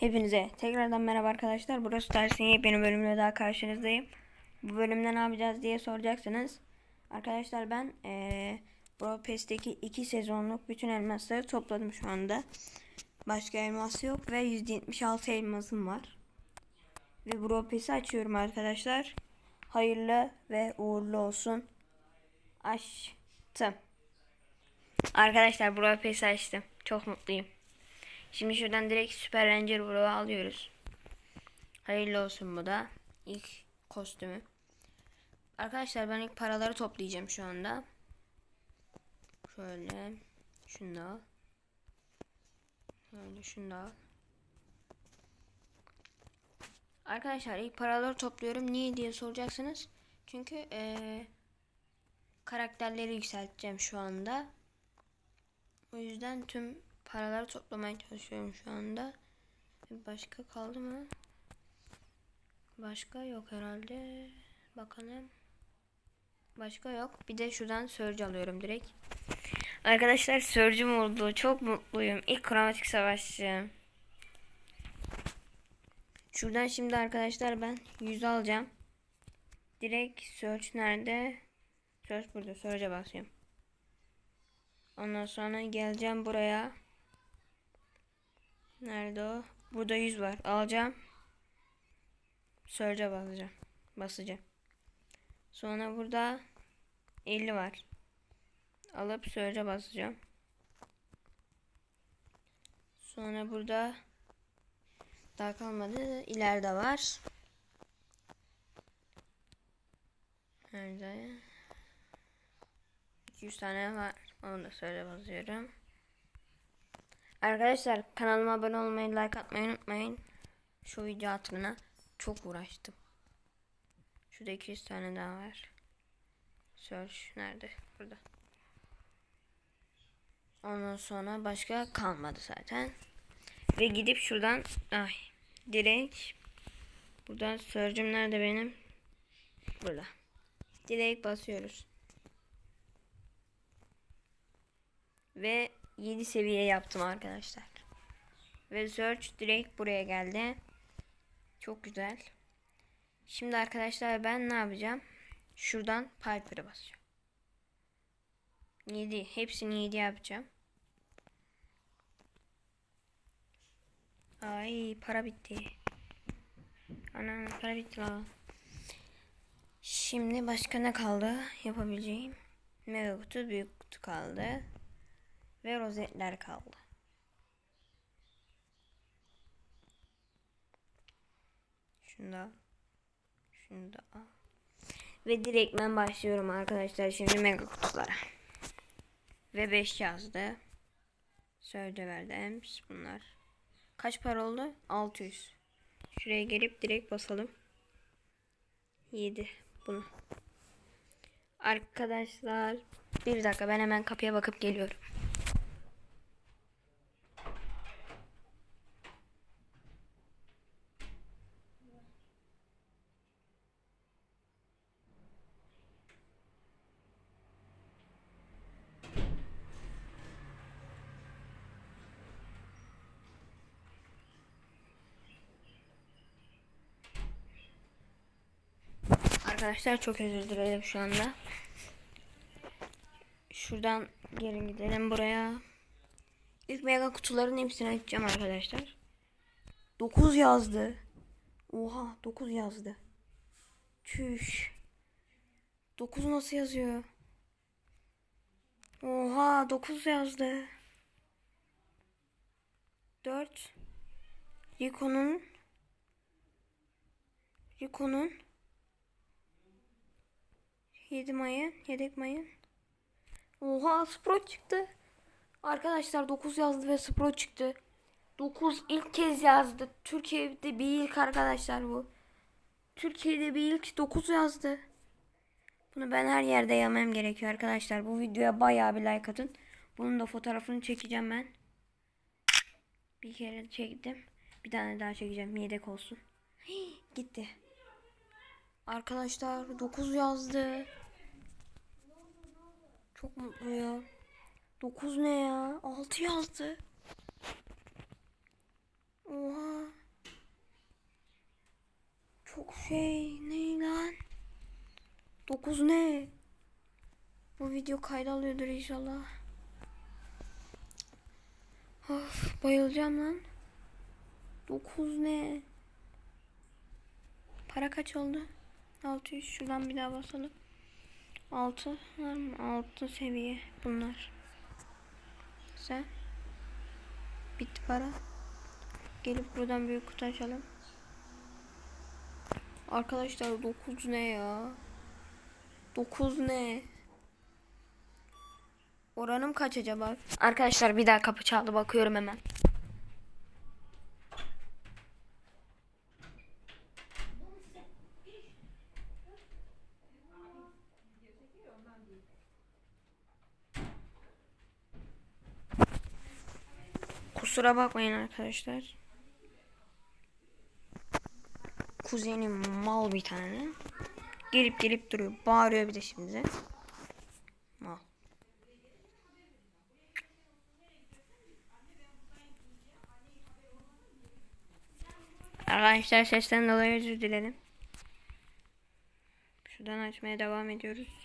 Hepinize tekrardan merhaba arkadaşlar. Burası dersin yepyeni bölümle daha karşınızdayım. Bu bölümde ne yapacağız diye soracaksınız. Arkadaşlar ben eee Brawl Pass'teki 2 sezonluk bütün elmasları topladım şu anda. Başka elmas yok ve 176 elmasım var. Ve Brawl Pass'i açıyorum arkadaşlar. Hayırlı ve uğurlu olsun. Açtım. Arkadaşlar Brawl Pass'i açtım. Çok mutluyum. Şimdi şuradan direkt Super Ranger Brawl'u alıyoruz. Hayırlı olsun bu da. İlk kostümü. Arkadaşlar ben ilk paraları toplayacağım şu anda. Şöyle. Şunu da al. Şöyle şunu da al. Arkadaşlar ilk paraları topluyorum. Niye diye soracaksınız. Çünkü eee, karakterleri yükselteceğim şu anda. O yüzden tüm paraları toplamaya çalışıyorum şu anda. Başka kaldı mı? Başka yok herhalde. Bakalım. Başka yok. Bir de şuradan Surge alıyorum direkt. Arkadaşlar Surge'üm oldu. Çok mutluyum. İlk kromatik savaşçı. Şuradan şimdi arkadaşlar ben 100 alacağım. Direkt Surge nerede? Surge burada. Surge'e basıyorum. Ondan sonra geleceğim buraya. Nerede o? Burada 100 var. Alacağım. Surge'e basacağım. Basacağım. Sonra burada 50 var. Alıp Surge'e basacağım. Sonra burada daha kalmadı. İleride var. Nerede? 200 tane var. Onu da söyle basıyorum. Arkadaşlar kanalıma abone olmayı, like atmayı unutmayın. Şu video hatırına çok uğraştım. Şurada 200 tane daha var. Search nerede? Burada. Ondan sonra başka kalmadı zaten. Ve gidip şuradan ay direkt buradan search'üm nerede benim? Burada. Direkt basıyoruz. Ve 7 seviye yaptım arkadaşlar. Ve search direkt buraya geldi. Çok güzel. Şimdi arkadaşlar ben ne yapacağım? Şuradan Piper'ı basacağım. 7. Hepsini 7 yapacağım. Ay para bitti. Ana para bitti la. Şimdi başka ne kaldı yapabileceğim? Mega kutu, büyük kutu kaldı. Ve rozetler kaldı. Şunu da. Ve direkt ben başlıyorum arkadaşlar şimdi mega kutulara. Ve 5 yazdı. Sözde verdi Ems bunlar. Kaç para oldu? 600. Şuraya gelip direkt basalım. 7 bunu. Arkadaşlar bir dakika ben hemen kapıya bakıp geliyorum. Arkadaşlar çok özür dilerim şu anda. Şuradan geri gidelim buraya. İlk mega kutuların hepsini açacağım arkadaşlar. 9 yazdı. Oha 9 yazdı. Çüş. 9 nasıl yazıyor? Oha 9 yazdı. 4 Rico'nun Rico'nun 7 mayın, yedek mayın. Oha Spro çıktı. Arkadaşlar 9 yazdı ve Spro çıktı. 9 ilk kez yazdı. Türkiye'de bir ilk arkadaşlar bu. Türkiye'de bir ilk 9 yazdı. Bunu ben her yerde yemem gerekiyor arkadaşlar. Bu videoya bayağı bir like atın. Bunun da fotoğrafını çekeceğim ben. Bir kere çektim. Bir tane daha çekeceğim. Yedek olsun. Hii, gitti. Arkadaşlar 9 yazdı. Çok mutlu ya. 9 ne ya? 6 6. Oha. Çok şey ne lan? 9 ne? Bu video kayda alıyordur inşallah. Of bayılacağım lan. 9 ne? Para kaç oldu? 600 şuradan bir daha basalım. 6 var mı? 6 seviye bunlar. Sen bitti para. Gelip buradan büyük kutu açalım. Arkadaşlar 9 ne ya? 9 ne? Oranım kaç acaba? Arkadaşlar bir daha kapı çaldı bakıyorum hemen. Kusura bakmayın arkadaşlar. Kuzenim mal bir tane. Gelip gelip duruyor. Bağırıyor bir de şimdi. Mal. Arkadaşlar sesten dolayı özür dilerim. Şuradan açmaya devam ediyoruz.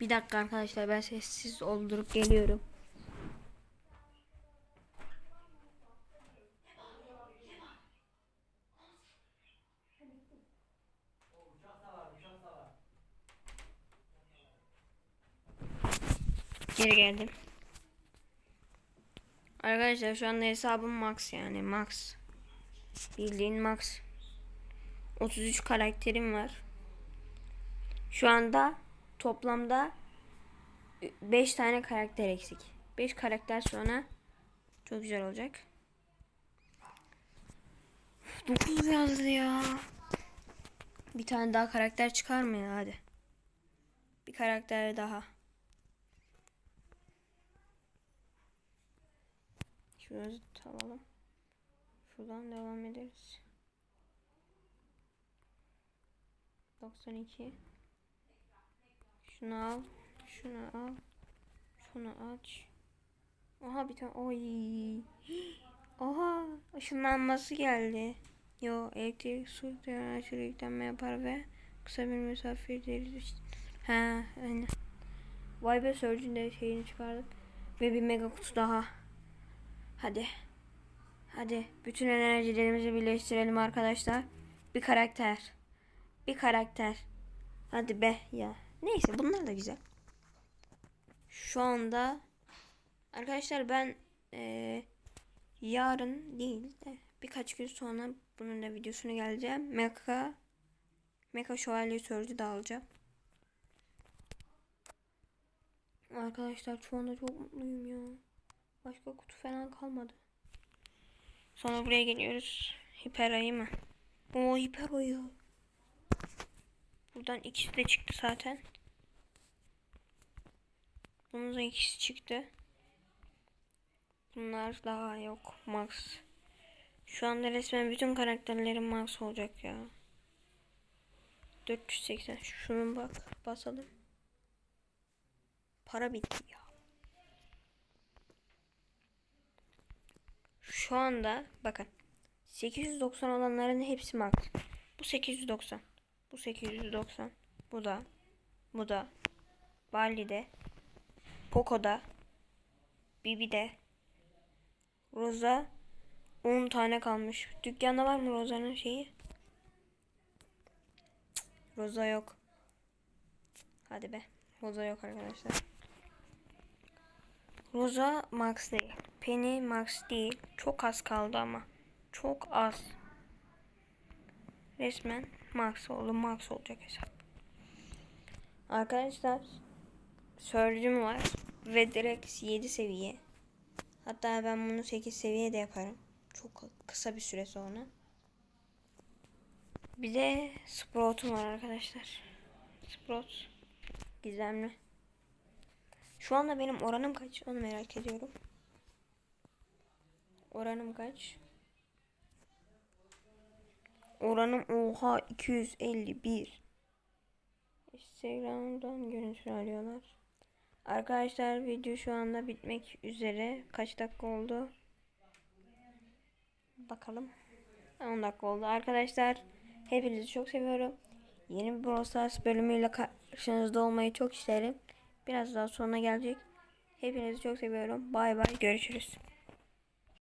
Bir dakika arkadaşlar ben sessiz oldurup geliyorum. Geri geldim. Arkadaşlar şu anda hesabım max yani max. Bildiğin max. 33 karakterim var. Şu anda toplamda 5 tane karakter eksik. 5 karakter sonra çok güzel olacak. 9 yazdı ya. Bir tane daha karakter çıkar mı ya hadi. Bir karakter daha. Şurası alalım. Şuradan devam ederiz. 92 Şunu al. Şunu al. Şunu aç. Aha bir tane. Oy. Oha. Işınlanması geldi. Yo elektrik su aşırı yüklenme yapar ve kısa bir misafir deriz. Ha aynen. Vay be Surge'ün de şeyini çıkardık. Ve bir mega kutu daha. Hadi. Hadi. Bütün enerjilerimizi birleştirelim arkadaşlar. Bir karakter. Bir karakter. Hadi be ya. Neyse bunlar da güzel. Şu anda arkadaşlar ben eee, yarın değil de birkaç gün sonra bunun da videosunu geleceğim. Mecha Mecha Şövalye Sörcü de alacağım. Arkadaşlar şu anda çok mutluyum ya. Başka kutu falan kalmadı. Sonra buraya geliyoruz. Hiper ayı mı? Oo hiper ayı. Buradan ikisi de çıktı zaten. Bunun ikisi çıktı. Bunlar daha yok. Max. Şu anda resmen bütün karakterlerim max olacak ya. 480. Şunun bak. Basalım. Para bitti ya. Şu anda bakın. 890 olanların hepsi max. Bu 890. Bu 890. Bu da. Bu da. Bali'de. Poco'da. Bibi'de. Rosa 10 tane kalmış. Dükkanda var mı Rosa'nın şeyi? Rosa yok. Hadi be. Rosa yok arkadaşlar. Rosa max değil. Penny max değil. Çok az kaldı ama. Çok az. Resmen max oldu. Max olacak hesap. Arkadaşlar. Surge'üm var. Ve direkt 7 seviye. Hatta ben bunu 8 seviye de yaparım. Çok kısa bir süre sonra. Bir de Sprout'um var arkadaşlar. Sprout. Gizemli. Şu anda benim oranım kaç? Onu merak ediyorum. Oranım kaç? Oranım oha 251. Instagram'dan görüntü alıyorlar. Arkadaşlar video şu anda bitmek üzere. Kaç dakika oldu? Bakalım. 10 dakika oldu arkadaşlar. Hepinizi çok seviyorum. Yeni bir Brawl Stars bölümüyle karşınızda olmayı çok isterim. Biraz daha sonra gelecek. Hepinizi çok seviyorum. Bay bay. Görüşürüz.